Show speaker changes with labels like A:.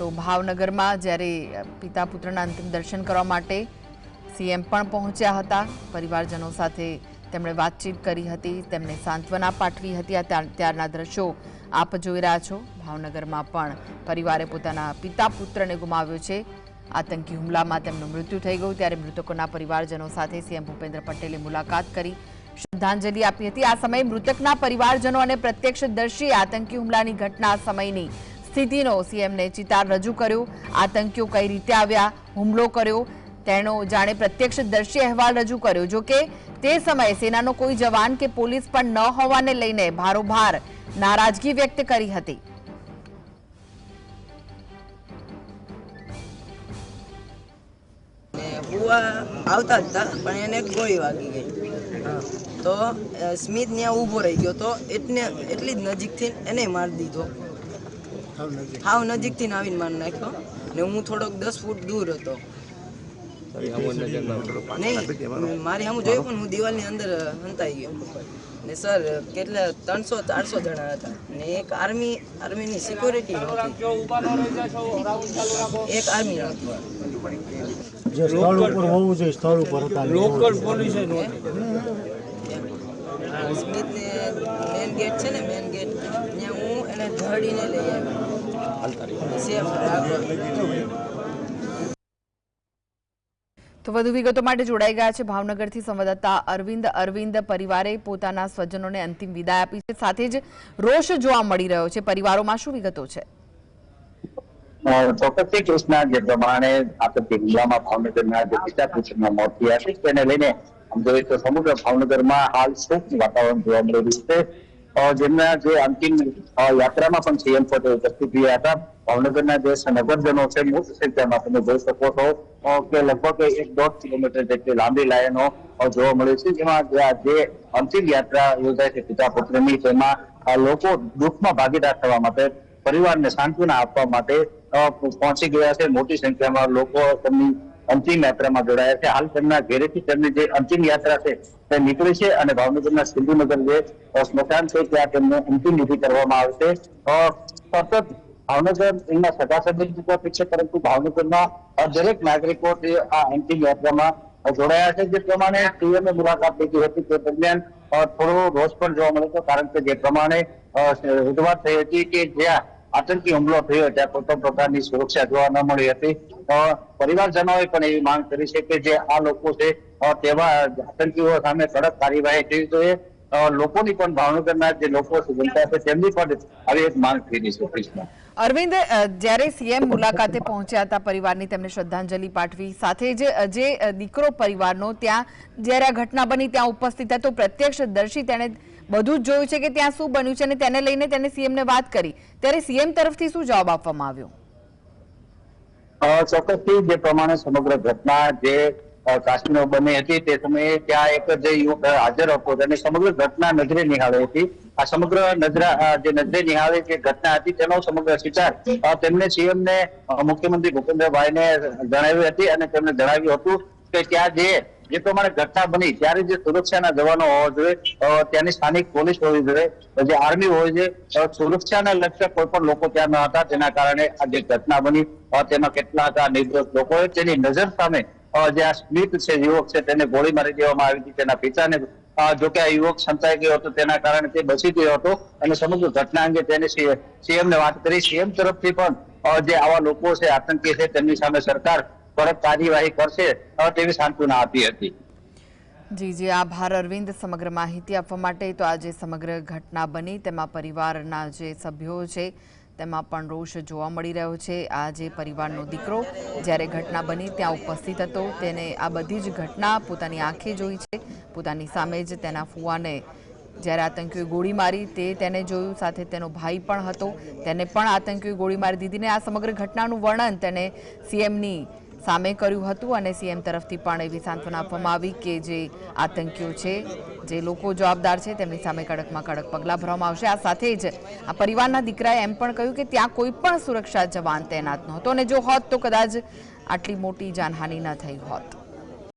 A: તો ભાવનગરમાં જ્યારે પિતા પુત્રના અંતિમ દર્શન કરવા માટે સીએમ પણ પહોંચ્યા હતા. પરિવારજનો સાથે તેમણે વાતચીત કરી હતી, તેમને સાંત્વના પાઠવી હતી. આ ત્યારના દ્રશ્યો આપ જોઈ રહ્યા છો. ભાવનગરમાં પણ પરિવારે પોતાના પિતા પુત્રને ગુમાવ્યો છે. આતંકી હુમલામાં તેમનું મૃત્યુ થઈ ગયું. ત્યારે મૃતકોના પરિવારજનો સાથે સીએમ ભૂપેન્દ્ર પટેલે મુલાકાત કરી, શ્રદ્ધાંજલિ આપી હતી. આ સમયે મૃતકના પરિવારજનો અને પ્રત્યક્ષદર્શીએ આતંકી હુમલાની ઘટના સમયની સ્થિતિનો સીએમને ચિતાર રજૂ કર્યો. આતંકીઓ કઈ રીતે આવ્યા? હુમલો કર્યો. તેનો જાણે પ્રત્યક્ષદર્શી અહેવાલ રજૂ કર્યો. જો કે તે સમયે સેનાનો કોઈ જવાન કે પોલીસ પણ ન હોવાને લઈને ભારોભાર નારાજગી વ્યક્ત કરી હતી.
B: આવતા હતા, પણ એને ગોળી વાગી ગઈ. તો સ્મિત ત્યાં ઊભો રહી ગયો. તો એટલે એટલી જ નજીકથી એને મારી દીધો. હાવ નજીકથી આવીને માર નાખ્યો. ને હું થોડોક દસ ફૂટ દૂર હતો. નહીં મારી. સામું જોયું પણ હું દિવાલની અંદર હંતાઈ ગયો. ને સર કેટલા ત્રણસો ચારસો જણા હતા. ને એક આર્મી આર્મીની સિક્યોરિટી એક આર્મી
C: જે સ્થળ ઉપર હોવું જોઈએ સ્થળ ઉપર હતા. લોકલ પોલીસ
B: સ્મિથને મેન ગેટ છે ને મેન ગેટ ત્યાં હું એને ધડીને લઈ આવ્યો.
A: તો વધુ વિગતો માટે જોડાઈ ગયા છે ભાવનગરથી સંવાદદાતા અરવિંદ અરવિંદ. પરિવારે પોતાના સ્વજનોને અંતિમ વિદાય આપી છે. સાથે જ રોષ જોવા મળી રહ્યો છે. પરિવારોમાં શું વિગતો છે?
D: સમગ્ર ભાવનગરમાં હાલ શોકનું વાતાવરણ જોવા મળી રહ્યું છે. જેમના જે અંતિમ યાત્રામાં પણ સીએમ પદે ઉપસ્થિત રહ્યા હતા. ભાવનગરના જે નગરજનો છે મુખ્ય સંખ્યામાં તમે જોઈ શકો છો કે લગભગ એક દોઢ કિલોમીટર જેટલી લાંબી લાઈનો જોવા મળે છે. જેમાં જે અંતિમ યાત્રા યોજાય છે પિતા પુત્રની, તેમાં લોકો દુઃખમાં ભાગીદાર થવા માટે, પરિવારને સાંત્વના આપવા માટે પહોંચી ગયા છે. મોટી સંખ્યામાં લોકો તેમની અંતિમ યાત્રામાં જોડાયા છે. હાલ તેમના ઘેરેથી તેમની જે અંતિમ યાત્રા છે તે નીકળી છે અને ભાવનગરના સિંધુનગર જે અ, સ્મશાન છે ત્યાં તેમનું અંતિમ વિધિ કરવામાં આવશે. અ, સતત ભાવનગર એમના સગા સંબંધી તો ઠીક છે. પરંતુ ભાવનગરના અ, દરેક નાગરિકો જે આ અંતિમ યાત્રામાં અ, જોડાયા છે. જે પ્રમાણે સીએમએ મુલાકાત લીધી હતી. તે દરમિયાન અ, થોડો રોષ પણ જોવા મળ્યો હતો કારણ કે જે પ્રમાણે અ, રજૂઆત થઈ હતી કે જ્યાં આતંકી હુમલો થયો ત્યાં કોઈ પણ પ્રકારની સુરક્ષા જોવા ન મળી હતી. પરિવારજનોએ પણ એવી માંગ કરી છે કે જે આ લોકો છે તેવા આતંકીઓ સામે કડક કાર્યવાહી થવી જોઈએ. લોકોની પણ ભાવનગરના જે લોકો જનતા છે, તેમની પણ આવી એક માંગ થઈ છે, કૃષ્ણ.
A: અરવિંદ જ્યારે સીએમ મુલાકાતે પહોંચ્યા હતા પરિવારની તેમને શ્રદ્ધાંજલિ પાઠવી, સાથે જ જે દીકરો પરિવારનો ત્યાં જ્યારે આ ઘટના બની, ત્યાં ઉપસ્થિત હતો પ્રત્યક્ષદર્શી તેણે બધું જોયું છે કે ત્યાં શું બન્યું છે અને તેને લઈને તેને સીએમને વાત કરી. ત્યારે સીએમ તરફથી શું જવાબ આપવામાં આવ્યો?
D: ચોક્કસથી જે પ્રમાણે સમગ્ર ઘટના જે કાશ્મીર બની હતી તે સમયે ત્યાં એક જે યુવક હાજર હતો અને સમગ્ર ઘટના નજરે નિહાળી હતી. આ સમગ્ર નજરા જે નજરે નિહાળી જે ઘટના હતી તેનો સમગ્ર વિચાર તેમને સીએમ ને મુખ્યમંત્રી ભૂપેન્દ્રભાઈ ને જણાવી હતી અને તેમને જણાવ્યું હતું કે ત્યાં જે જે પ્રમાણે ઘટના બની ત્યારે જે સુરક્ષાના જવાનો હોવા જોઈએ ત્યાંની સ્થાનિક પોલીસ હોવી જોઈએ જે આર્મી છે અ, સુરક્ષાને લગતા કોઈ પણ લોકો ત્યાં ન હતા તેના કારણે આ જે ઘટના બની તેમાં કેટલાક નિર્દોષ લોકોએ તેની નજર સામે જે આ સ્મિત છે યુવક છે તેને ગોળી મારી દેવામાં આવી હતી તેના પિતાને જો કે આ યુવક સંતાઈ ગયો હતો તેના કારણે તે બચી ગયો હતો અને સમગ્ર ઘટના અંગે તેને સીએમ ને વાત કરી. સીએમ તરફથી પણ જે આવા લોકો છે આતંકી છે તેમની સામે સરકાર કડક કાર્યવાહી કરશે તેવી સાંત્વના આપી હતી.
A: જી જી, આભાર અરવિંદ. સમગ્ર માહિતી આપવા માટે તો આજે સમગ્ર ઘટના બની, તેમાં પરિવારના જે સભ્યો છે, તેમાં પણ રોષ જોવા મળી રહ્યો છે. આ જે પરિવારનો દીકરો જ્યારે ઘટના બની, ત્યાં ઉપસ્થિત હતો. તેને આ બધી જ ઘટના પોતાની આંખે જોઈ છે. પોતાની સામે જ તેના ફુવાને જ્યારે આતંકીઓએ ગોળી મારી, તે તેને જોયું. સાથે તેનો ભાઈ પણ હતો. તેને પણ આતંકીઓએ ગોળી મારી દીધી ને આ સમગ્ર ઘટનાનું વર્ણન તેને સીએમની સામે કર્યું હતું અને સીએમ તરફથી પણ એવી સાંત્વના આપવામાં આવી કે જે આતંકીઓ છે, જે લોકો જવાબદાર છે, તેમની સામે કડકમાં કડક પગલાં ભરવામાં આવશે. આ સાથે જ આ પરિવારના દીકરાએ એમ પણ કહ્યું કે ત્યાં કોઈ પણ સુરક્ષા જવાન તૈનાત નહોતો. અને જો હોત તો કદાચ આટલી મોટી જાનહાનિ ન થઈ હોત.